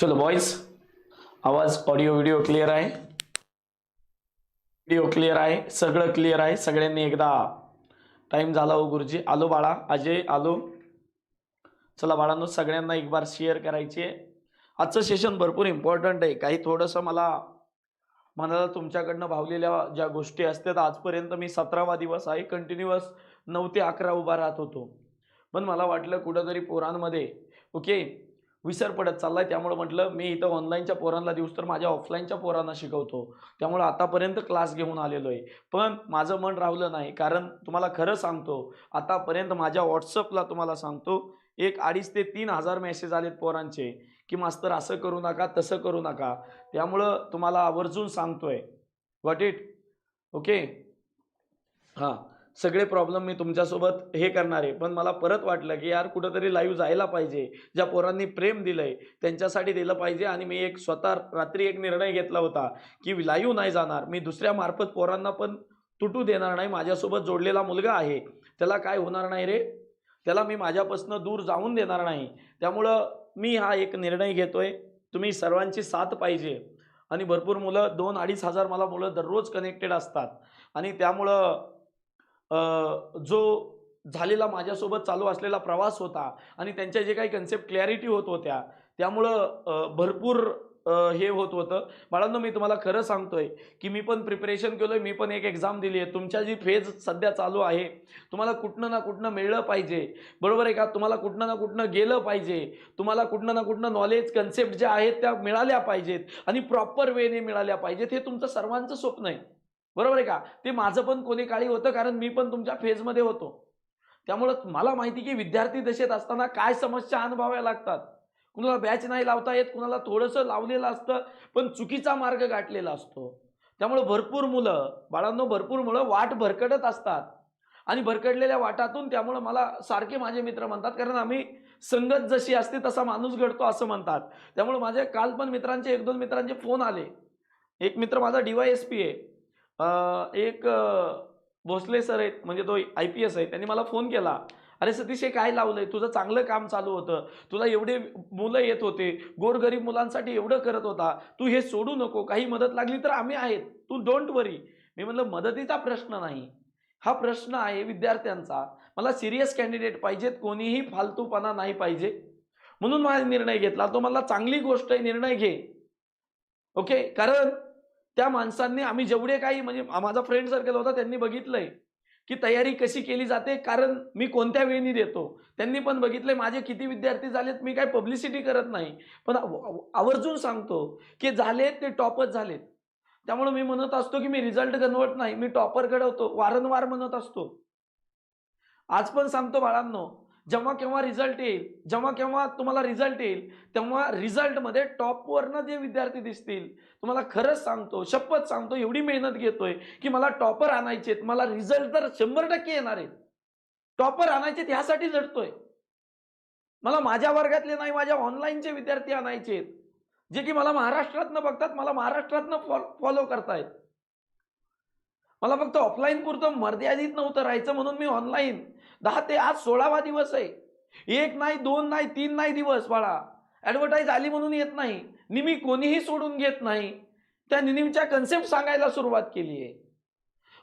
चलो बॉईज आवाज audio video clear आहे? व्हिडिओ क्लिअर आहे सगळं क्लिअर आहे सगळ्यांनी एकदा. टाइम झाला हो गुरुजी. आलो बाळा अजय आलो. चला बाळांनो सगळ्यांना एक बार शेअर करायची आहे. आजचं सेशन भरपूर इम्पॉर्टंट आहे. काही थोडंसं मला मनाला तुमच्याकडनं भावलेल्या ज्या गोष्टी असतात आजपर्यंत मी सतरावा दिवस आहे कंटिन्युअस नऊ ते अकरा उभा राहत होतो. पण मला वाटलं कुठंतरी पोरांमध्ये ओके विसर पडत चाललाय. त्यामुळे म्हटलं मी इथं ऑनलाईनच्या पोरांना दिवस तर माझ्या ऑफलाईनच्या पोरांना शिकवतो. त्यामुळे आतापर्यंत क्लास घेऊन आलेलो आहे. पण माझं मन राहिलं नाही. कारण तुम्हाला खरं सांगतो आतापर्यंत माझ्या व्हॉट्सअपला तुम्हाला सांगतो एक अडीच ते तीन हजार मेसेज आलेत पोरांचे. की मास्तर असं करू नका तसं करू नका. त्यामुळं तुम्हाला आवर्जून सांगतोय. वॉट इट ओके हां. सगळे प्रॉब्लेम मी तुमच्यासोबत हे करणार आहे. पण मला परत वाटलं की यार कुठंतरी लाईव्ह जायला पाहिजे. ज्या पोरांनी प्रेम दिलंय त्यांच्यासाठी दिलं पाहिजे. आणि मी एक स्वतः रात्री एक निर्णय घेतला होता की लाईव्ह नाही जाणार. मी दुसऱ्या मार्फत पोरांना पण तुटू देणार नाही. माझ्यासोबत जोडलेला मुलगा आहे. त्याला काय होणार नाही रे? त्याला मी माझ्यापासून दूर जाऊन देणार नाही. त्यामुळं मी हा एक निर्णय घेतोय. तुम्ही सर्वांची साथ पाहिजे. आणि भरपूर मुलं दोन अडीच हजार मला मुलं दररोज कनेक्टेड असतात. आणि त्यामुळं जो झालेला माझ्यासोबत चालू असलेला प्रवास होता आणि त्यांच्या जे काही कन्सेप्ट क्लॅरिटी होत होत्या त्यामुळं भरपूर हे होत होतं. बाळांनो मी तुम्हाला खरं सांगतोय की मी पण प्रिपरेशन केलोय. मी पण एक एक्झाम दिली आहे. तुमच्या जी फेज सध्या चालू आहे तुम्हाला कुठनं ना कुठनं मिळलं पाहिजे. बरोबर आहे का? तुम्हाला कुठनं ना कुठनं गेलं पाहिजे. तुम्हाला कुठनं ना कुठनं नॉलेज कन्सेप्ट ज्या आहेत त्या मिळाल्या पाहिजेत आणि प्रॉपर वेने मिळाल्या पाहिजेत हे तुमचं सर्वांचं स्वप्न आहे. बरोबर आहे का? ते माझं पण कोणी काळी होतं कारण मी पण तुमच्या फेजमध्ये होतो. त्यामुळं मला माहिती की विद्यार्थी दशेत असताना काय समस्या अनुभवाव्या लागतात. कुणाला बॅच नाही लावता येत कुणाला थोडंसं लावलेलं असतं पण चुकीचा मार्ग गाठलेला असतो. त्यामुळं भरपूर मुलं बाळांनो भरपूर मुलं वाट भरकटत असतात. आणि भरकडलेल्या वाटातून त्यामुळं मला सारखे माझे मित्र म्हणतात कारण आम्ही संगत जशी असते तसा माणूस घडतो असं म्हणतात. त्यामुळे माझ्या काल पण मित्रांचे एक दोन मित्रांचे फोन आले. एक मित्र माझा डी वाय एस पी आहे. एक भोसले सर आहेत म्हणजे तो आय पी एस आहे. त्यांनी मला फोन केला. अरे सतीश हे काय लावलंय? तुझं चांगलं काम चालू होतं. तुला एवढे मुलं येत होते. गोरगरीब मुलांसाठी एवढं करत होता. तू हे सोडू नको. काही मदत लागली तर आम्ही आहेत. तू डोंट वरी मी म्हणलं मदतीचा प्रश्न नाही. हा प्रश्न आहे विद्यार्थ्यांचा. मला सिरियस कॅन्डिडेट पाहिजेत. कोणीही फालतूपणा नाही पाहिजे. म्हणून माझा निर्णय घेतला. तो मला चांगली गोष्ट आहे निर्णय घे. ओके कारण त्या माणसांनी आम्ही जेवढे काही म्हणजे माझा फ्रेंड सर्कल होता त्यांनी बघितलंय. की तयारी कशी केली जाते? कारण मी कोणत्या वेळी देतो? त्यांनी पण बघितले माझे किती विद्यार्थी झालेत मी काय पब्लिसिटी करत नाही. पण आवर्जून सांगतो की झालेत ते टॉपच झालेत. त्यामुळे मी म्हणत असतो की मी रिझल्ट कन्वर्ट नाही मी टॉपर घडवतो वारंवार म्हणत असतो. आज पण सांगतो बाळांनो जेव्हा केव्हा रिझल्ट येईल जेव्हा केव्हा तुम्हाला रिझल्ट येईल तेव्हा रिझल्टमध्ये टॉपवरनं जे विद्यार्थी दिसतील तुम्हाला खरंच सांगतो शपथ सांगतो एवढी मेहनत घेतोय की मला टॉपर आणायचे मला रिझल्ट तर शंभर टक्के येणार आहेत. टॉपर आणायचे ह्यासाठी लढतोय. मला माझ्या वर्गातले नाही माझ्या ऑनलाईनचे विद्यार्थी आणायचे आहेत. जे की मला महाराष्ट्रातनं बघतात मला महाराष्ट्रातनं फॉलो करतायत. मला फक्त ऑफलाईन पुरतं मर्यादित नव्हतं राहायचं म्हणून मी ऑनलाईन दहा ते आज सोळावा दिवस आहे. एक नाही दोन नाही तीन नाही दिवस बाळा. ॲडव्हर्टाईज आली म्हणून येत नाही. निमी कोणीही सोडून घेत नाही. त्या निमीच्या कन्सेप्ट सांगायला सुरुवात केली आहे.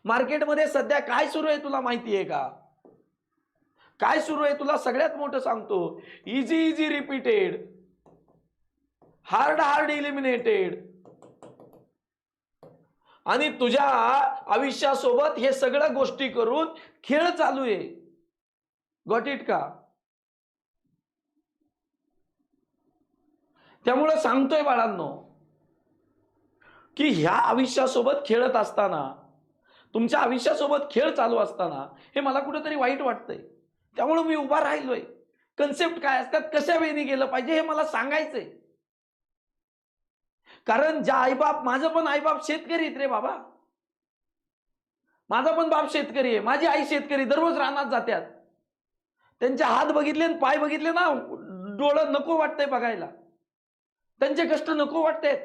मार्केटमध्ये सध्या काय सुरू आहे तुला माहिती आहे का? काय सुरू आहे तुला सगळ्यात मोठं सांगतो. Easy easy repeated hard hard eliminated आणि तुझ्या आयुष्यासोबत हे सगळ्या गोष्टी करून खेळ चालू आहे. गॉट इट का? त्यामुळं सांगतोय बाळांनो की ह्या आयुष्यासोबत खेळत असताना तुमच्या आयुष्यासोबत खेळ चालू असताना हे मला कुठेतरी वाईट वाटतंय. त्यामुळे मी उभा राहिलोय. कन्सेप्ट काय असतात? कशा वेळी गेलं पाहिजे हे मला सांगायचंय. कारण ज्या आईबाप माझं पण आईबाप शेतकरी आहेत रे बाबा. माझा पण बाप शेतकरी आहे. माझी आई शेतकरी दररोज रानात जात्यात. त्यांचे हात बघितले आणि पाय बघितले ना डोळं नको वाटतंय बघायला. त्यांचे कष्ट नको वाटतायत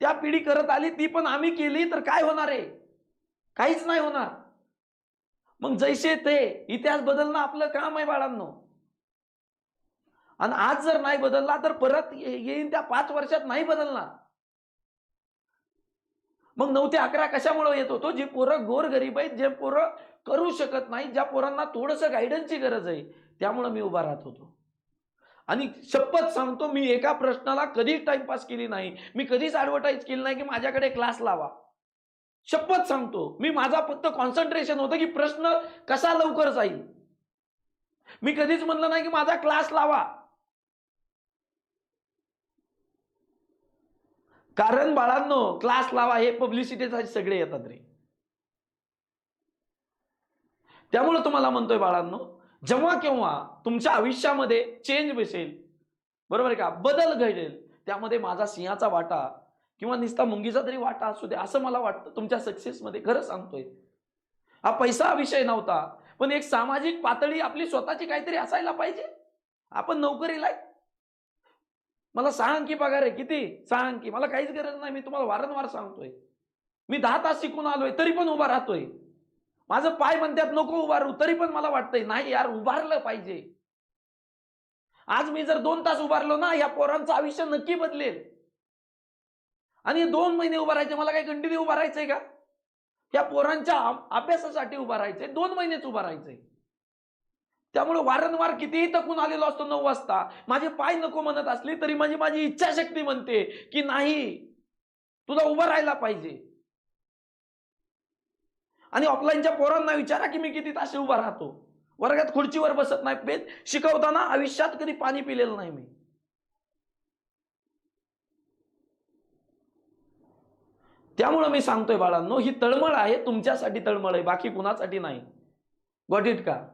त्या पिढी करत आली ती पण आम्ही केली तर काय होणार आहे? काहीच नाही होणार. मग जैसे ते इतिहास बदलणं आपलं काम आहे बाळांनो. आणि आज जर नाही बदलला तर परत ये- येईन त्या पाच वर्षात नाही बदलणार. मग नऊ ते अकरा कशामुळे येत होतो? जे पोरं गोर गरीब आहेत जे पोरं करू शकत नाही ज्या पोरांना थोडंसं गायडन्सची गरज आहे त्यामुळं मी उभा राहत होतो. आणि शपथ सांगतो मी एका प्रश्नाला कधीच टाइमपास केली नाही. मी कधीच ॲडव्हर्टाईज केली नाही की माझ्याकडे क्लास लावा. शपथ सांगतो. मी माझा फक्त कॉन्सन्ट्रेशन होतं की प्रश्न कसा लवकर जाईल. मी कधीच म्हणलं नाही की माझा क्लास लावा. कारण बाळांनो क्लास लावा हे पब्लिसिटीसाठी सगळे येतात रे. त्यामुळे तुम्हाला म्हणतोय बाळांनो जेव्हा केव्हा तुमच्या आयुष्यामध्ये चेंज बसेल बरोबर आहे का? बदल घडेल त्यामध्ये माझा सिंहाचा वाटा किंवा निस्ता मुंगीचा तरी वाटा असू दे असं मला वाटतं. तुमच्या सक्सेसमध्ये खरं सांगतोय. हा पैसा हा विषय नव्हता पण एक सामाजिक पातळी आपली स्वतःची काहीतरी असायला पाहिजे. आपण नोकरीला मला सहा अंकी पगार आहे किती? सहा अंकी. मला काहीच गरज नाही मी तुम्हाला वारंवार सांगतोय. मी दहा तास शिकून आलोय तरी पण उभा राहतोय. माझं पाय म्हणतात नको उभारू. तरी पण मला वाटतंय नाही यार उभारलं पाहिजे. आज मी जर दोन तास उभारलो ना या पोरांचं आयुष्य नक्की बदलेल. आणि दोन महिने उभा राहायचे मला काही कंटिन्यू उभा राहायचंय का? या पोरांच्या अभ्यासासाठी उभा राहायचंय दोन महिनेच उभा राहायचंय. त्यामुळे वारंवार कितीही तकून आलेलो असतो नऊ वाजता माझे पाय नको म्हणत असली तरी माझी माझी इच्छाशक्ती म्हणते की नाही तुला उभं राहायला पाहिजे. आणि ऑफलाईनच्या पोरांना विचारा की मी किती तास उभा राहतो. वर्गात खुर्चीवर बसत नाही पेत शिकवताना आयुष्यात कधी पाणी पिलेलं नाही मी. त्यामुळं मी सांगतोय बाळांनो ही तळमळ आहे तुमच्यासाठी तळमळ आहे बाकी कुणासाठी नाही. गॉट इट का?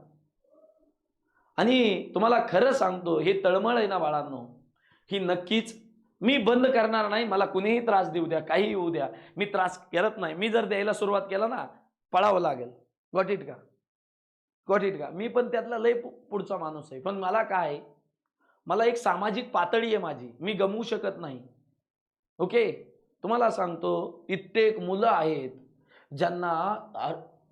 आणि तुम्हाला खरं सांगतो हे तळमळ आहे ना बाळांनो ही नक्कीच मी बंद करणार नाही मला कुणीही त्रास देऊ द्या काही येऊ द्या. मी त्रास करत नाही. मी जर द्यायला सुरुवात केला ना पळावं लागेल. गॉट इट का? गॉट इट का? मी पण त्यातला लय पु- पुढचा माणूस आहे. पण मला काय मला एक सामाजिक पातळी आहे माझी. मी गमवू शकत नाही. ओके? तुम्हाला सांगतो कित्येक मुलं आहेत ज्यांना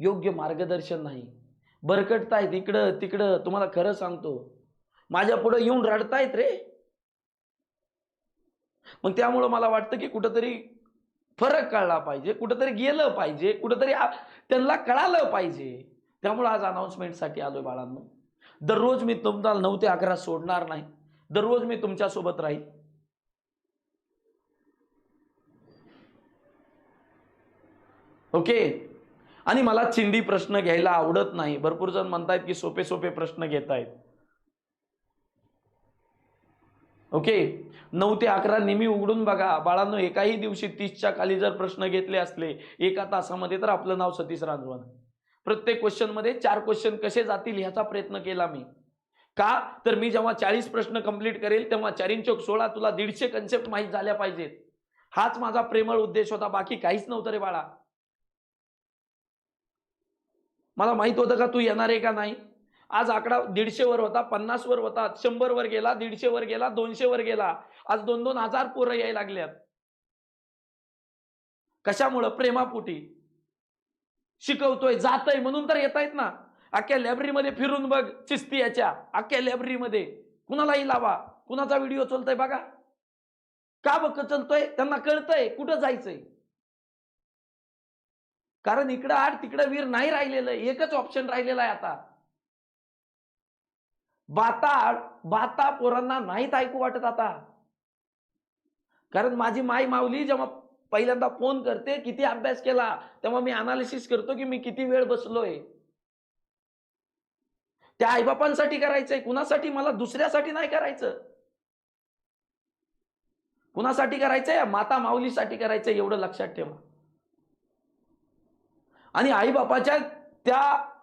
योग्य मार्गदर्शन नाही. बरकटतायत इकडं तिकडं तुम्हाला खरं सांगतो. माझ्या पुढं येऊन रडतायत रे. मग त्यामुळं मला वाटतं की कुठंतरी फरक कळला पाहिजे कुठंतरी गेलं पाहिजे कुठंतरी त्यांना कळालं पाहिजे. त्यामुळं आज अनाऊन्समेंटसाठी आलोय बाळांनो. दररोज मी तुम्हाला नऊ ते अकरा सोडणार नाही. दररोज मी तुमच्यासोबत राहील ओके? आणि मला चिंडी प्रश्न घ्यायला आवडत नाही. भरपूर जण म्हणतायत की सोपे सोपे प्रश्न घेत आहेत ओके? नऊ ते अकरा नेहमी उघडून बघा. बाळांनो एकाही दिवशी तीसच्या खाली जर प्रश्न घेतले असले एका तासामध्ये तर आपलं नाव सतीश राजवान प्रत्येक क्वेश्चनमध्ये चार क्वेश्चन कसे जातील ह्याचा प्रयत्न केला मी. का? तर मी जेव्हा चाळीस प्रश्न कंप्लीट करेल तेव्हा चारीन चौक सोळा तुला दीडशे कन्सेप्ट माहीत झाल्या पाहिजेत. हाच माझा प्रेमळ उद्देश होता. बाकी काहीच नव्हतं रे बाळा. मला माहीत होतं का तू येणार आहे का नाही? आज आकडा दीडशे वर होता पन्नासवर होता शंभर वर गेला दीडशे वर गेला दोनशे वर गेला. आज दोन दोन हजार पोरं यायला लागल्यात. कशामुळं? प्रेमापोटी. शिकवतोय जातय म्हणून तर येत आहेत ना. अख्ख्या लायब्ररीमध्ये फिरून बघ चिस्ती याच्या. अख्ख्या लायब्ररीमध्ये कुणालाही लावा. कुणाचा व्हिडिओ चलतोय बघा. का बघ चलतोय? त्यांना कळतंय. कुठं जायचंय? कारण इकडं आड तिकडं वीर नाही राहिलेलं एकच ऑप्शन राहिलेला आहे आता. बाता बाता पोरांना नाहीत ऐकू वाटत आता. कारण माझी माई माऊली जेव्हा पहिल्यांदा फोन करते किती अभ्यास केला तेव्हा मी अनालिसिस करतो की मी किती वेळ बसलोय. त्या आईबापांसाठी करायचंय कुणासाठी? मला दुसऱ्यासाठी नाही करायचं. कुणासाठी करायचंय? माता माऊलीसाठी करायचंय एवढं लक्षात ठेवा. आणि आईबापाच्या त्या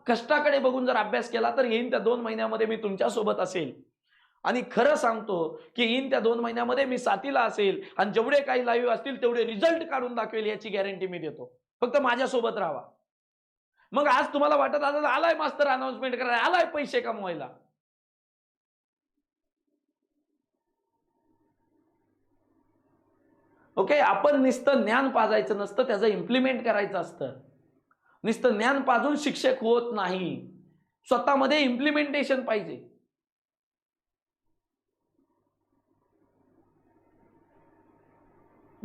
कष्टाकडे बघून जर अभ्यास केला तर येईन त्या दोन महिन्यामध्ये मी तुमच्यासोबत असेल. आणि खरं सांगतो की येईन त्या दोन महिन्यामध्ये मी साथीला असेल आणि जेवढे काही लाईव्ह असतील तेवढे रिझल्ट काढून दाखवेल याची गॅरंटी मी देतो. फक्त माझ्यासोबत राहावा मग आज तुम्हाला वाटत आता आलाय मास्तर अनाउन्समेंट करायला आलाय पैसे कमवायला. ओके आपण नुसतं ज्ञान पाजायचं नसतं त्याचं इम्प्लिमेंट करायचं असतं. नुसतं ज्ञान पाजून शिक्षक होत नाही. स्वतःमध्ये इम्प्लिमेंटेशन पाहिजे.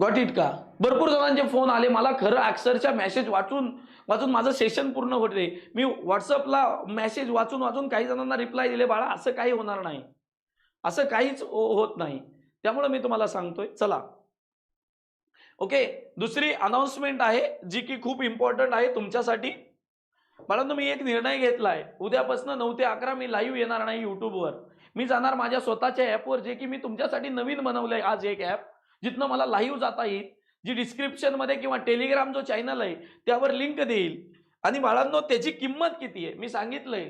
गॉट इट का? भरपूर जणांचे फोन आले. मला खरं अक्षरशः मेसेज वाचून वाचून माझं सेशन पूर्ण होते मी व्हॉट्सअपला मेसेज वाचून वाचून काही जणांना रिप्लाय दिले बाळा असं काही होणार नाही. असं काहीच हो- होत नाही. त्यामुळे मी तुम्हाला सांगतोय चला. ओके दुसरी अनाउन्समेंट आहे जी की खूप इम्पॉर्टंट आहे तुमच्यासाठी. बाळांनो मी एक निर्णय घेतलाय. उद्यापासून नऊ ते अकरा मी लाईव्ह येणार नाही युट्यूबवर मी जाणार माझ्या स्वतःच्या ॲपवर जे की मी तुमच्यासाठी नवीन बनवलंय आज एक ॲप जिथनं मला लाईव्ह जाता येईल जी डिस्क्रिप्शनमध्ये किंवा टेलिग्राम जो चॅनल आहे त्यावर लिंक देईल. आणि बाळांनो त्याची किंमत किती आहे? मी सांगितलंय.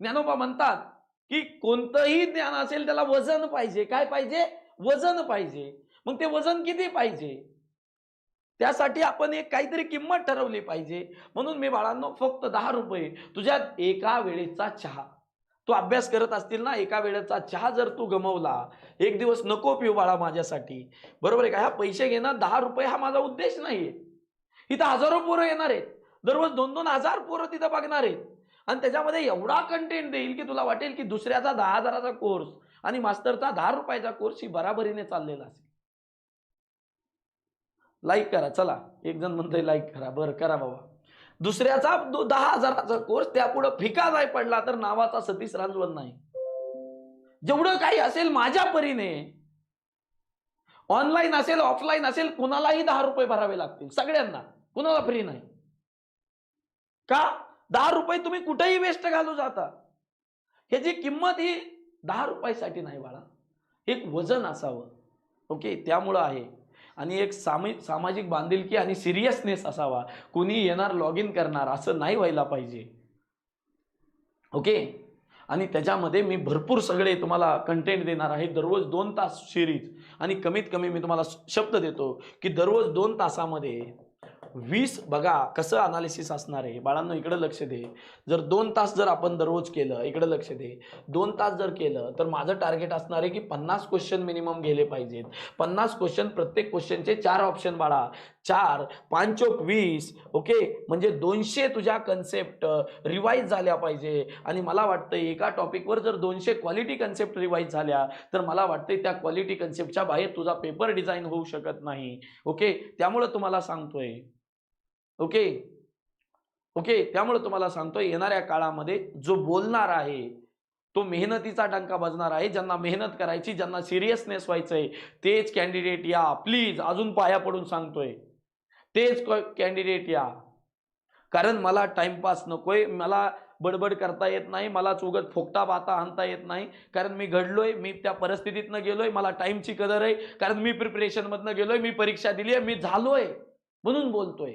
ज्ञानोबा म्हणतात की कोणतंही ज्ञान असेल त्याला वजन पाहिजे. काय पाहिजे? वजन पाहिजे. मग ते वजन किती पाहिजे? त्यासाठी आपण एक काहीतरी किंमत ठरवली पाहिजे. म्हणून मी बाळांनो फक्त दहा रुपये तुझ्या एका वेळेचा चहा. तू अभ्यास करत असतील ना एका वेळेचा चहा जर तू गमवला एक दिवस नको पिऊ बाळा माझ्यासाठी. बरोबर आहे का? ह्या पैसे घेणं दहा रुपये हा माझा उद्देश नाहीये. इथं हजारो पोरं येणार आहेत. दररोज दोन दोन हजार पोरं तिथं बघणार आहेत. आणि त्याच्यामध्ये एवढा कंटेंट देईल की तुला वाटेल की दुसऱ्याचा दहा हजाराचा कोर्स आणि मास्तरचा दहा रुपयाचा कोर्स ही बराबरीने चाललेला असेल. लाईक करा चला. एक जण म्हणतोय लाईक करा. बरं करा बाबा. दुसऱ्याचा दो- दहा हजाराचा कोर्स त्यापुढं फिका नाही पडला तर नावाचा सतीश रांजवण नाही. जेवढं काही असेल माझ्या परीने ऑनलाईन असेल ऑफलाईन असेल कुणालाही दहा रुपये भरावे लागतील. सगळ्यांना. कुणाला फ्री नाही. का? दहा रुपये तुम्ही कुठेही वेस्ट घालू जाता. ह्याची किंमत ही दहा रुपयासाठी नाही बाळा. एक वजन असावं. ओके त्यामुळं आहे. आणि एक सामी सामाजिक बांधिलकी आणि सिरियसनेस असावा. कुणी येणार लॉग इन करणार असं नाही व्हायला पाहिजे. ओके? आणि त्याच्यामध्ये मी भरपूर सगळे तुम्हाला कंटेंट देणार आहे. दररोज दोन तास सिरीज आणि कमीत कमी मी तुम्हाला शब्द देतो की दररोज दोन तासामध्ये वीस बघा कसं अनालिसिस असणार आहे. बाळांनो इकडं लक्ष दे. जर दोन तास जर आपण दररोज केलं इकडं लक्ष दे. दोन तास जर केलं तर माझं टार्गेट असणार आहे की पन्नास क्वेश्चन मिनिमम गेले पाहिजेत. पन्नास क्वेश्चन प्रत्येक क्वेश्चनचे चार ऑप्शन बाळा. चार पाचोक वीस ओके म्हणजे दोनशे तुझ्या कन्सेप्ट रिवाईज झाल्या पाहिजे. आणि मला वाटतं एका टॉपिकवर जर दोनशे क्वालिटी कन्सेप्ट रिवाईज झाल्या तर मला वाटतं त्या क्वालिटी कन्सेप्टच्या बाहेर तुझा पेपर डिझाईन होऊ शकत नाही. ओके त्यामुळं तुम्हाला सांगतोय. ओके? ओके? त्यामुळे तुम्हाला सांगतो येणाऱ्या काळामध्ये जो बोलणार आहे तो मेहनतीचा डंका बजणार आहे. ज्यांना मेहनत करायची ज्यांना सिरियसनेस व्हायचं आहे तेच कॅन्डिडेट या. प्लीज अजून पाया पडून सांगतोय. तेच कॅन्डिडेट या. कारण मला टाइमपास नकोय. मला बडबड करता येत नाही. मला चुगत फोकटा बाता आणता येत नाही. कारण मी घडलोय मी त्या परिस्थितीतनं गेलोय. मला टाईमची कदर आहे. कारण मी प्रिपरेशनमधनं गेलोय. मी परीक्षा दिली आहे मी झालोय. म्हणून बोलतोय.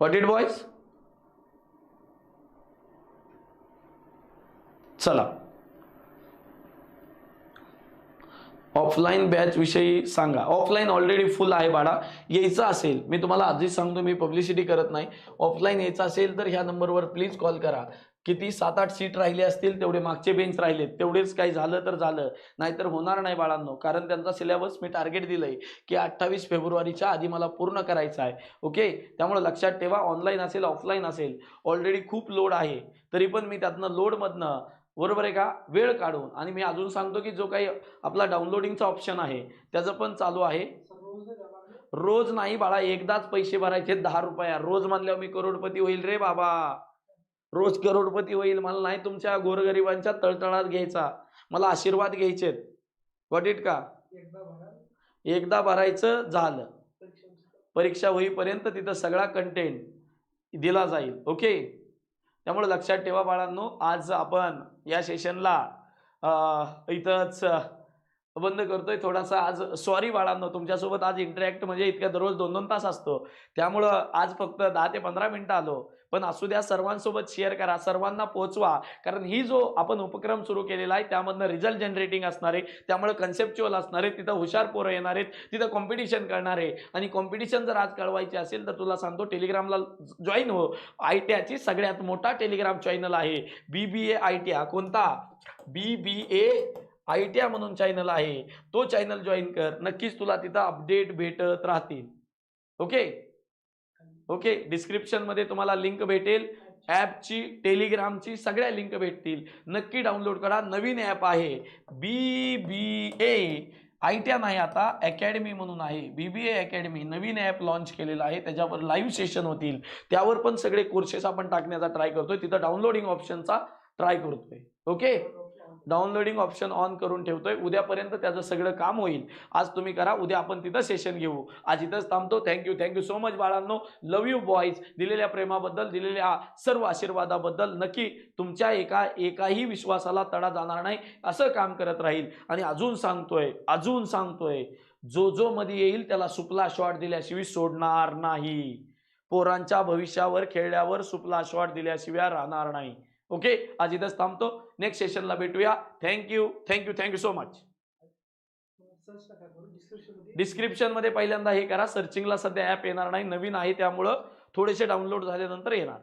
वॉट इट बॉयज चला. ऑफलाईन बॅच विषयी सांगा. ऑफलाईन ऑलरेडी फुल आहे बाळा. यायचं असेल मी तुम्हाला आधीच सांगतो मी पब्लिसिटी करत नाही. ऑफलाईन यायचं असेल तर ह्या नंबरवर प्लीज कॉल करा. किती सात आठ सीट राहिले असतील तेवढे मागचे बेंच राहिलेत. तेवढेच काही झालं तर झालं. नाहीतर होणार नाही बाळांनो. कारण त्यांचा सिलेबस मी टार्गेट दिलंय की अठ्ठावीस फेब्रुवारीच्या आधी मला पूर्ण करायचं आहे. ओके त्यामुळे लक्षात ठेवा ऑनलाईन असेल ऑफलाईन असेल. ऑलरेडी खूप लोड आहे. तरी पण मी त्यातनं लोडमधनं बरोबर आहे का? वेळ काढून आणि मी अजून सांगतो की जो काही आपला डाउनलोडिंगचा ऑप्शन आहे त्याचं पण चालू आहे. रोज नाही बाळा एकदाच पैसे भरायचे दहा रुपया. रोज म्हणल्यावर मी करोडपती होईल रे बाबा. रोज करोडपती होईल. मला नाही तुमच्या गोरगरिबांच्या तळतळात घ्यायचा. मला आशीर्वाद घ्यायचेत. वॉट इट का? एकदा भरायचं झालं. परीक्षा होईपर्यंत तिथं सगळा कंटेंट दिला जाईल. ओके त्यामुळे लक्षात ठेवा बाळांनो आज आपण या सेशनला इथंच बंद करतोय. थोडासा आज सॉरी बाळांनो तुमच्यासोबत आज इंटरॅक्ट म्हणजे इतक्या दररोज दोन दोन तास असतो. त्यामुळं आज फक्त दहा ते पंधरा मिनिटं आलो. पण असू द्या सर्वांसोबत शेअर करा सर्वांना पोहोचवा. कारण ही जो आपण उपक्रम सुरू केलेला आहे त्यामधनं रिझल्ट जनरेटिंग असणार आहे त्यामुळे कन्सेप्च्युअल असणार आहे तिथं हुशार पोरं येणार आहेत तिथं कॉम्पिटिशन करणार आहे. आणि कॉम्पिटिशन जर आज कळवायची असेल तर तुला सांगतो टेलिग्रामला जॉईन हो. आय टी आयची सगळ्यात मोठा टेलिग्राम चॅनल आहे. B B A I T कोणता? B B A I T I म्हणून चॅनल आहे. तो चॅनल जॉईन कर. नक्कीच तुला तिथं अपडेट भेटत राहतील. Okay okay? डिस्क्रिप्शनमध्ये तुम्हाला लिंक भेटेल. ॲपची टेलिग्रामची सगळ्या लिंक भेटतील. नक्की डाउनलोड करा. नवीन ॲप आहे B B A I T नाही आता अकॅडमी म्हणून आहे. बी बी ए अकॅडमी नवीन ॲप लॉन्च केलेलं आहे. त्याच्यावर लाईव्ह सेशन होतील. त्यावर पण सगळे कोर्सेस आपण टाकण्याचा ट्राय करतोय. तिथं डाउनलोडिंग ऑप्शनचा ट्राय करतोय. ओके? डाउनलोडिंग ऑप्शन ऑन करून ठेवतोय. उद्यापर्यंत त्याचं सगळं काम होईल. आज तुम्ही करा उद्या आपण तिथं सेशन घेऊ. आज इथंच थांबतो. Thank you thank you so much बाळांनो. लव यू बॉईज दिलेल्या प्रेमाबद्दल दिलेल्या सर्व आशीर्वादाबद्दल नक्की तुमच्या एका एकाही विश्वासाला तडा जाणार नाही. असं काम करत राहील. आणि अजून सांगतोय अजून सांगतोय जो जो मध्ये येईल त्याला सुपला शॉट दिल्याशिवाय सोडणार नाही. पोरांच्या भविष्यावर खेळल्यावर सुपला शॉट दिल्याशिवाय राहणार नाही. ओके आज इथंच थांबतो. नेक्स्ट सेशनला भेटूया. Thank you thank you thank you so much डिस्क्रिप्शनमध्ये पहिल्यांदा हे करा. सर्चिंगला सध्या ॲप येणार नाही. नवीन आहे त्यामुळं थोडेसे डाउनलोड झाल्यानंतर येणार.